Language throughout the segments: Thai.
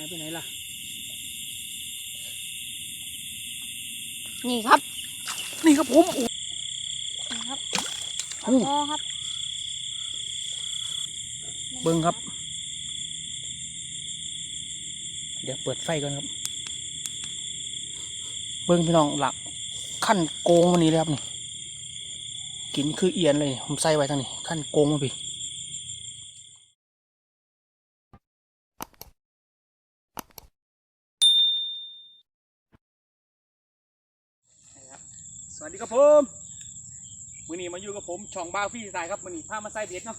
ายไปไหนล่ะ นี่ครับ นี่ครับผมโอ้นี่ครับโอ้พอครับเบิ้งครับ เดี๋ยวเปิดไฟก่อนครับ เบิ้งพี่น้องหลักขั้นโกงวันนี้เลยครับนี่กินคือเอียนเลย ผมใส่ไว้ทางนี้ขั้นโกงมาพี่ สวัสดี ครับผมมือนี้มาอยู่กับผมช่องบ้าฟี่สไตล์ครับมือนี้พามาใส่เบ็ดเนาะ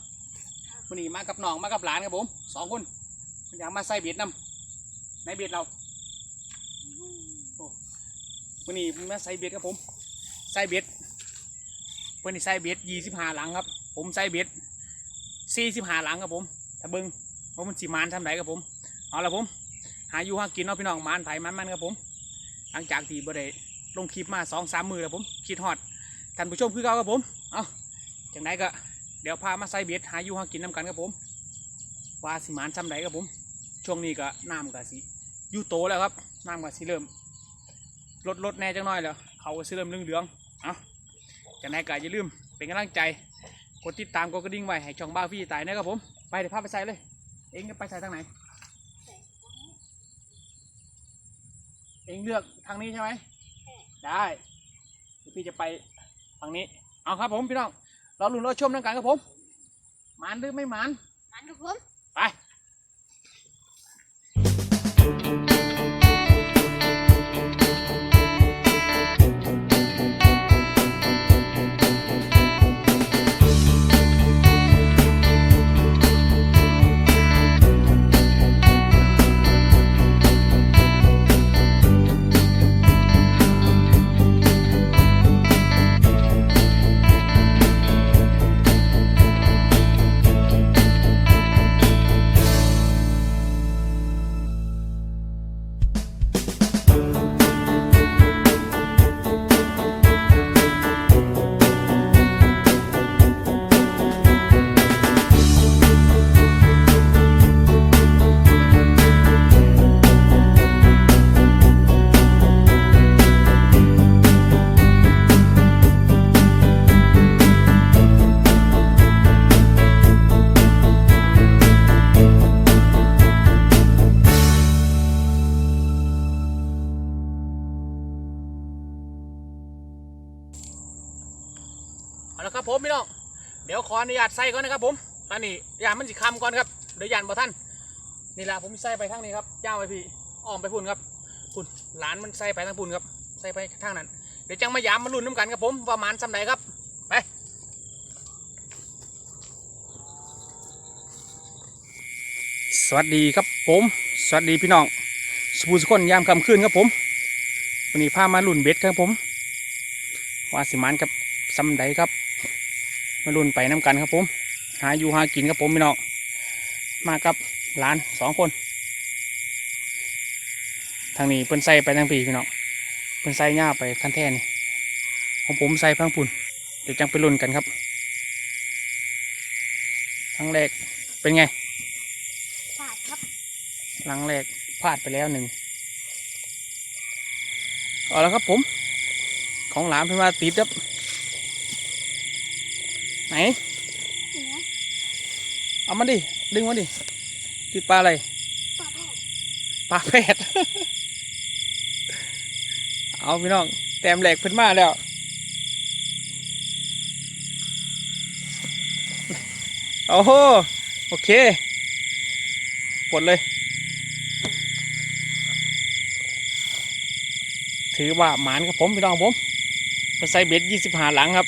มือนี้มากับน้องมากับหลานครับผมสองคนมันอยากมาใส่เบ็ดนำในเบ็ดเรามือนี้มาใส่เบ็ดครับผมใส่เบ็ดมือนี้ใส่เบ็ดยี่สิบห้าหลังครับ ผมใส่เบ็ดสี่สิบห้าหลังครับผมถ้าเบิ้งว่ามันสีมานทำไรครับผมเอาละผม หาอยู่หากินเนาะพี่น้องมานไผ่มันมันครับผม หลังจากที่บ่ได้ ลงคลิปมาสองสามมือแล้วผมคิดฮอดท่านผู้ชมคือเก่าครับผมเอาจังไดก็เดี๋ยวพามาใส่เบ็ดหาอยู่หากินน้ำกันครับผมว่าสิมานซ้ำไหนครับผม ช่วงนี้ก็น้ำก็สิอยู่โตแล้วครับน้ำก็สิเริ่มลดลดแน่จังน้อยแล้วเขาก็สิเริ่มเหลืองเอาจังไดก็อย่าลืมเป็นกำลังใจกดติดตามกดกระดิ่งไว้ให้ช่องบ้าพี่ตายนะครับผมไปเดี๋ยวพาไปใส่เลย เองจะไปใส่ทางไหน เองเลือกทางนี้ใช่ไหม ได้เดี๋ยวพี่จะไปฝั่งนี้ เอาครับผมพี่น้อง เราลุ้นเราชมน้ำกันครับผมหมันหรือไม่หมัน มันครับผม ผมพี่น้องเดี๋ยวขออนุญาตใส่ก่อนนะครับผมอันนี้ยานมันสิคำก่อนครับเดี๋ยวยานบ่ท่านนี่แหละผมใส่ไปทางนี้ครับย่าไปพี่อ้อมไปพุ่นครับพุ่นหลานมันใส่ไปทางพุ่นครับใส่ไปทางนั้น เดี๋ยวจังมายามมาลุ้นน้ำกันครับผมว่ามันสำไหนครับไปสวัสดีครับผม สวัสดีพี่น้องสปูสกคนยามค่ำคืนครับผมวันนี้พามาลุ้นเบ็ดครับผมว่าสิมันกับสำใดครับ มาลุ้นไปน้ำกันครับผม หาอยู่หากินครับผมพี่น้องมากับหลานสองคน ทางนี้เพิ่นใส่ไปทางปีพี่น้องเพิ่นใส่หญ้าไปขั้นแท่นี่ของผมใส่พังปุ่นเดี๋ยวจังไปลุ้นกันครับครั้งแรกเป็นไงฝาดครับครั้งแรกพลาดไปแล้วหนึ่งเอาแล้วครับผม ของหลานเพิ่นมาติดครับ ไหน เอามาดิ ดึงมาดิ ติดปลาอะไร ปลาแพดเอาพี่น้อง แต้มแหลกเพิ่นมาแล้ว โอ้โห โอเค ปลดเลย ถือว่าหมานครับผม พี่น้องผมใส่เบ็ดยี่สิบหาหลังครับ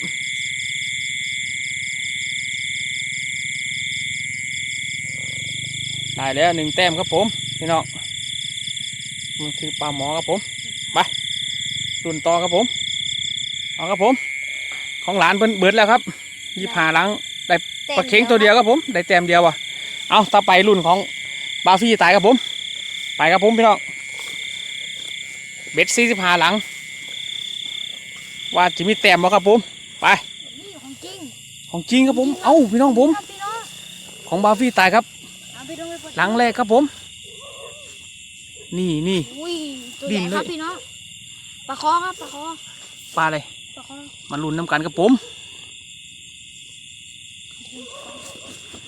ได้แล้วหนึ่งแต้มครับผมพี่น้องมันคือปลาหมอครับผมไปรุ่นต่อครับผมเอาครับผม ของหลานเพิ่นเบิดแล้วครับยี่หาหลังได้ปลาเค็งตัวเดียวครับผมได้แต้มเดียวว่ะเอาต่อไปรุ่นของบาฟี่ตายครับผม ไปครับผมพี่น้องเบ็ดสี่สิบหาหลัง ว่าจะมีแต้มบ่ครับผมไปนี่ของจริงของจริงครับผม เอ้าพี่น้องผมครับพี่น้องของบาฟี่ตายครับ หลังแรกครับผม นี่นี่ อุ้ยตัวดิ้ใหญ่นเลย ครับพี่น้องปลาคอครับปลาคอปลาอะไรปลาคอมาลุ้นน้ำกันกับผม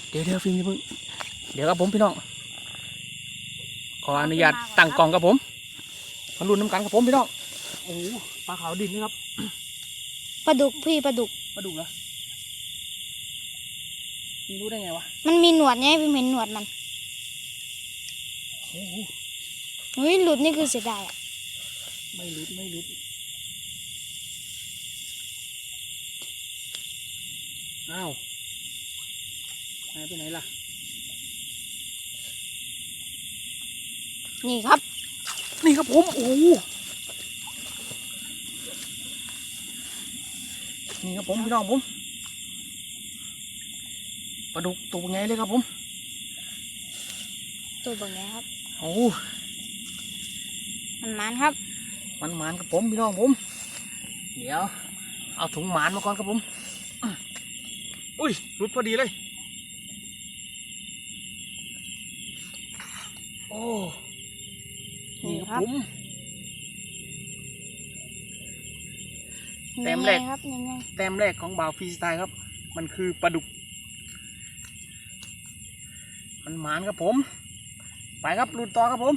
เดี๋ยวเดี๋ยวฟิล์มอย่าเพิ่งเดี๋ยวครับผมพี่น้อง ขออนุญาตตั้งกล่องกับผมมาลุ้นน้ำกันกับผมพี่น้องโอ้โหปลาขาวดินนี่ครับปลาดุกพี่ปลาดุกมาดูแล้วพี่ รู้ได้ไงวะ มันมีหนวดไงพี่เห็นหนวดมันโอ้โหอุ้ยหลุดนี่คือเสียดายอะ ไม่รู้ไม่รู้อ้าวหายไปไหนล่ะ นี่ครับ นี่ครับผมโอ้โหนี่ครับผมพี่น้องผม ปลาดุกตัวไงเลยครับผม ตัวแบบนี้ครับโอ้โหมันมันครับ มันหมานครับผมพี่น้องผม เดี๋ยว เอาถุงหมานมาก่อนครับผม อุ้ยหลุดพอดีเลย โอ้นี่ครับผมแต้มแรกยังไงครับยังไงแต้มแรกของบ่าวฟรีสไตล์ครับ มันคือปลาดุก มันหมานครับผม ไปครับลุนต่อครับผม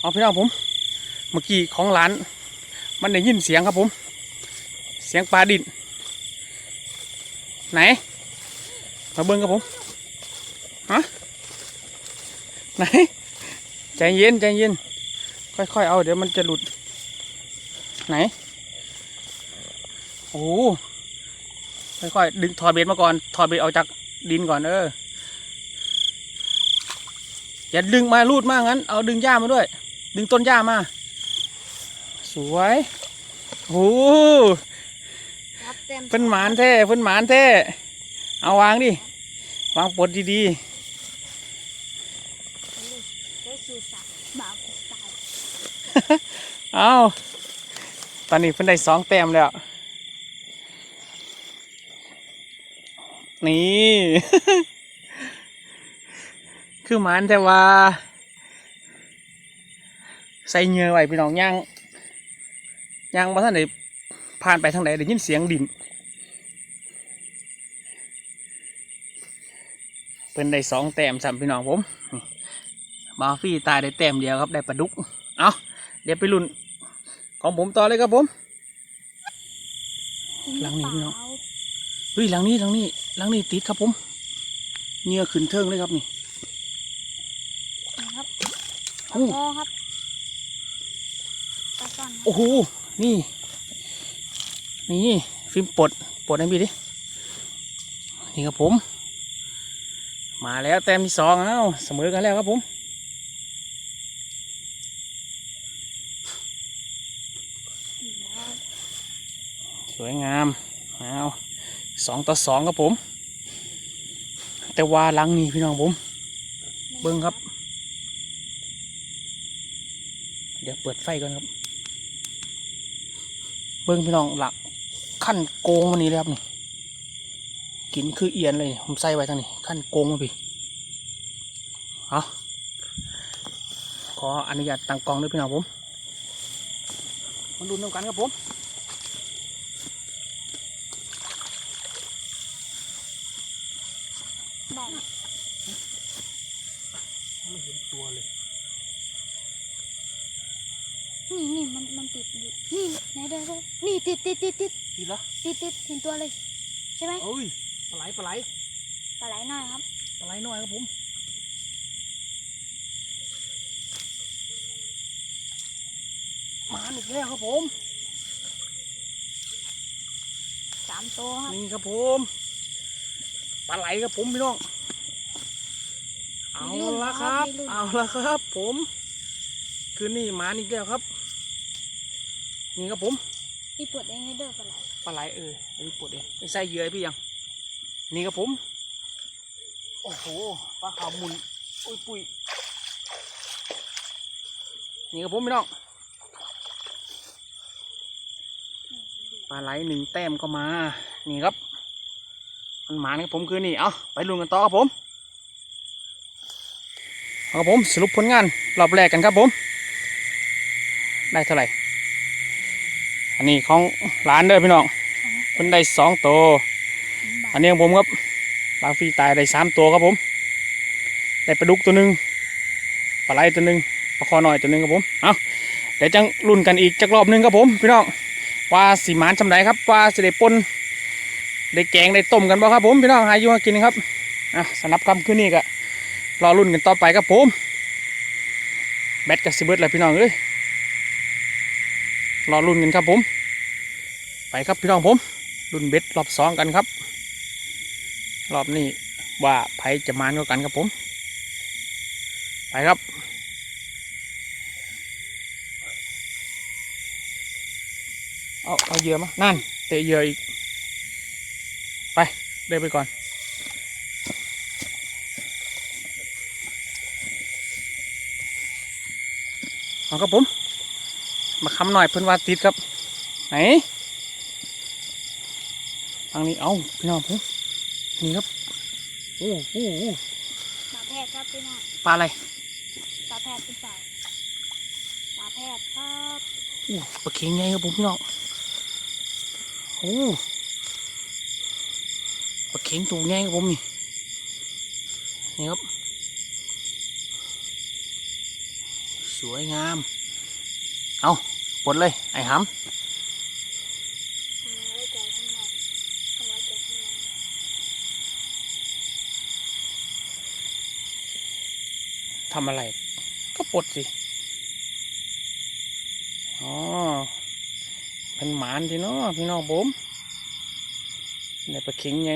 เอาพี่น้องผม เมื่อกี้ของหลาน มันได้ยินเสียงครับผม เสียงปลาดินไหน มาเบิ้งครับผมฮะไหน ใจเย็นใจเย็น ค่อยๆเอาเดี๋ยวมันจะหลุด ไหน อ้โหค่อยๆดึงถอดเบ็ดมาก่อน ถอดเบ็ดออกจากดินก่อนเออ อย่าดึงมาลูดมากงั้น เอาดึงหญ้ามาด้วย ดึงต้นหญ้ามา สวยโอ้โหครับแต้มเพิ่นหมานแท้เพิ่นหมานแท้เอาวางดิ วางปลดดีได้คือสัตว์บ่าวตายๆเอาตอนนี้เพิ่นได้สองแต้มแล้ว นี่ คือมานแต่ว่า ใส่เงือไว้พี่น้องย่างย่างมาท่านไหนผ่านไปทางไหนได้ยินเสียงดินเพิ่นได้สองแต้มสามพี่น้องผมบาฟี่ตายได้แต้มเดียวครับได้ปลาดุก เอาเดี๋ยวไปลุ้นของผมต่อเลยครับผม หลังนี้พี่น้องเฮ้ยหลังนี้หลังนี้ หลังนี้ติดครับผมเหงื่อขึ้นเทิงเลยครับนี่นี่ครับโอ้คอครับปลาซ่อนครับโอ้โหนี่ นี่ฟิล์มปลดปลดให้พี่ดินี่ครับผม มาแล้วแต้มที่สองเอ้าเสมอกันแล้วครับผมนี่ครับสวยงามเอา สองต่อสองครับผม แต่ว่าลังนี้พี่น้องผม เบิ้งครับ เดี๋ยวเปิดไฟก่อนครับ เบิ้งพี่น้องหลักขั้นโกงมันนี้เลยครับนี่กินคือเอียนเลยผมใส่ไว้ทางนี้ขั้นโกงมาพี่เอาขออนุญาตตั้งกล้องด้วยพี่น้องผม มาดูน้ำกันครับผม ได้ ไม่เห็นตัวเลย นี่นี่มันมันติดอยู่นี่ ไหนเด้อเด้อนี่ติดติดติดติดดีละติดติดเห็นตัวเลย ใช่ไหมเอ้ยปลาไหลปลาไหลปลาไหลน้อยครับปลาไหลน้อยครับผมมาอีกแล้วครับผมสามตัวครับนี่ครับผมปลาไหลครับผมพี่น้อง เอาละครับ เอาละครับ ผม คืนนี้หมาอีกแล้วครับ นี่ครับผมพี่ปวดเองให้เด้อปลาไหลปลาไหลเออไอ้ปวดเองไอ้ไส้เหยื่อให้พี่ยัง นี่ครับผม โอ้โหปลาขาวหมุนอุ้ยปุยนี่ครับผมพี่น้องปลาไหลหนึ่งแต้มก็มา นี่ครับ มันหมานครับผมคือนี่ เอาไปลุ้นกันต่อครับผมเอาครับผมสรุปผลงานรอบแรกกันครับผม ได้เท่าไหร่ อันนี้ของร้านเด้อพี่น้องเพิ่นได้สองตัวอันนี้ของผมครับปลาฟีตายได้สามตัวครับผม ได้ปลาดุกตัวหนึ่งปลาไหลตัวหนึ่งปลาคอหน่อยตัวหนึ่งครับผมเอาเดี๋ยวจังรุ่นกันอีกจักรอบหนึ่งครับผมพี่น้องว่าสีหมานจำไดครับว่าสิได้ปนได้แกงได้ต้มกันบ่ครับผมพี่น้องหายู่หากินครับอะสำหรับคำคืนนี้ก็รอรุ่นกันต่อไปครับผมแบตกับสิเบิร์ดเลยพี่น้องเอ้ย รอรุ่นกันครับผม ไปครับพี่น้องผม รุ่นเบ็ดรอบสองกันครับ รอบนี้ว่าไผจะมานกว่ากันครับผม ไปครับเอาเอาเยื่อมานั่น เตะเยืออีก ไปเดินไปก่อน เอาครับผม มาคำหน่อยเพิ่นว่าติดครับ ไหนทางนี้ เอาพี่น้องผมนี่ครับโอ้โหปลาแพทย์ครับพี่น้องปลาอะไรปลาแพทย์เป็นเปล่าปลาแพทย์ครับโอ้ปลาเค็งใหญ่ครับผมพี่น้องโอ้ปลาเค็งตัวใหญ่ครับผมนี่นี่ครับ สวยงาม เอาปลดเลย ไอ้หเอาไว้ใจข้างนอกเอาไว้ใจข้างในำทำอะไร ก็ปลดสิ อ๋อ เป็นหมานที่เนาะพี่น้องผมในปลาเข็งไง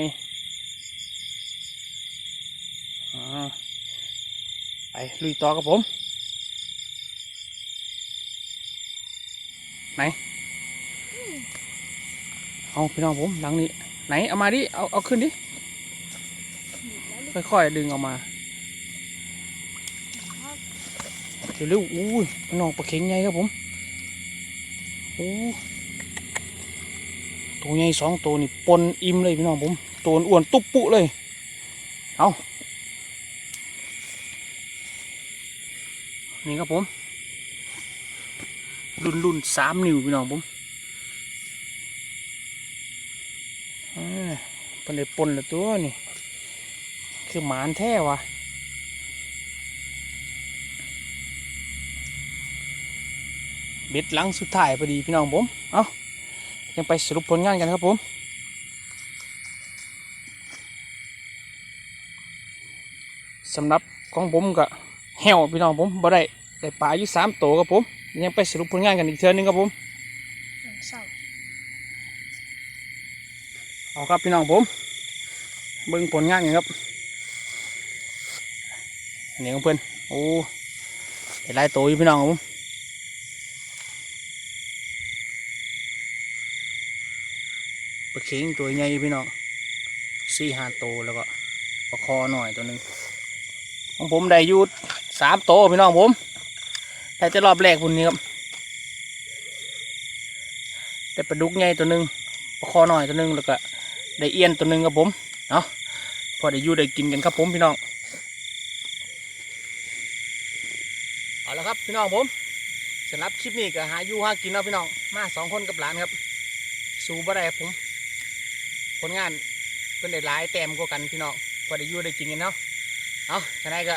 อ๋อไปลุยต่อกับผม ไหนเอาพี่น้องผมหลังนี้ ไหนเอามาดิเอาเอาขึ้นดิค่อยๆดึงออกมาครับเร็วๆอุ้ยพี่น้องปลาเข็งใหญ่ครับผมโอ้ตัวใหญ่สองตัวนี่ปนอิ่มเลยพี่น้องผมตัวอ้วนตุ๊บปุเลยเอานี่ครับผม รุ่นรุ่นสามนิ้วพี่น้องผมอ่าเป็นได้ปนละตัวนี่ คือหมานแท้วะเบ็ดหลังสุดท้ายพอดีพี่น้องผม เอายังไปสรุปผลงานกันครับผมสำหรับของผมก็แหวพี่น้องผมบ่ได้ได้ปลาอยู่สามตัวครับผม ยังไปสรุปผลงานกันอีกเทื่อนึงครับผมเศร้าเอาครับพี่น้องผม เบิ่งผลงานกันครับอันนี้ของเพื่อนโอ้ได้หลายตัวอยู่พี่น้องครับผมปลาเค็งตัวใหญ่พี่น้องสี่ห้าตัวแล้วก็ปลาคอหน่อยตัวหนึ่งของผมได้อยูสามโตพี่น้องผม แต่จะรอบแรกพุ่นนี้ครับได้ปลาดุกใหญ่ตัวหนึ่งปลาคอหน่อยตัวหนึ่งแล้วก็ได้เอียนตัวหนึ่งครับผมเนาะพอได้อยูได้กินกันครับผมพี่น้องเอาละครับพี่น้องผมสำหรับคลิปนี้ก็หาอยู่หากินเนาะพี่น้องมาสองคนกับหลานครับสู้บ่ไรผมผลงานเป็นได้หลายแต้มกว่ากันพี่น้องพอได้อยู่ได้กินกันเนาะเอาฉะนั้นก็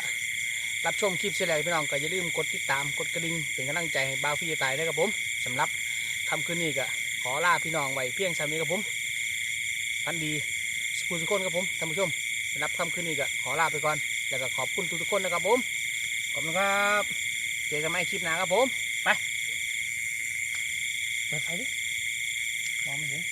รับชมคลิปเสร็จแล้วพี่น้องก็อย่าลืมกดติดตามกดกระดิ่งเป็นกำลังใจให้บ่าวพี่ตายด้ครับผมสำหรับคำคืนนี้ก็ขอลาพี่น้องไว้เพียงสามนี้ครับผมพันดีสุขุมสุขคนครับผมท่านผู้ชมสำหรับคำคืนนี้ก็ขอลาไปก่อน แล้วก็ขอบคุณทุกๆคนนะครับผมขอบคุณครับเจอกันใหม่คลิปหน้าครับผมไปเปิดไฟดิมองไม่เห็น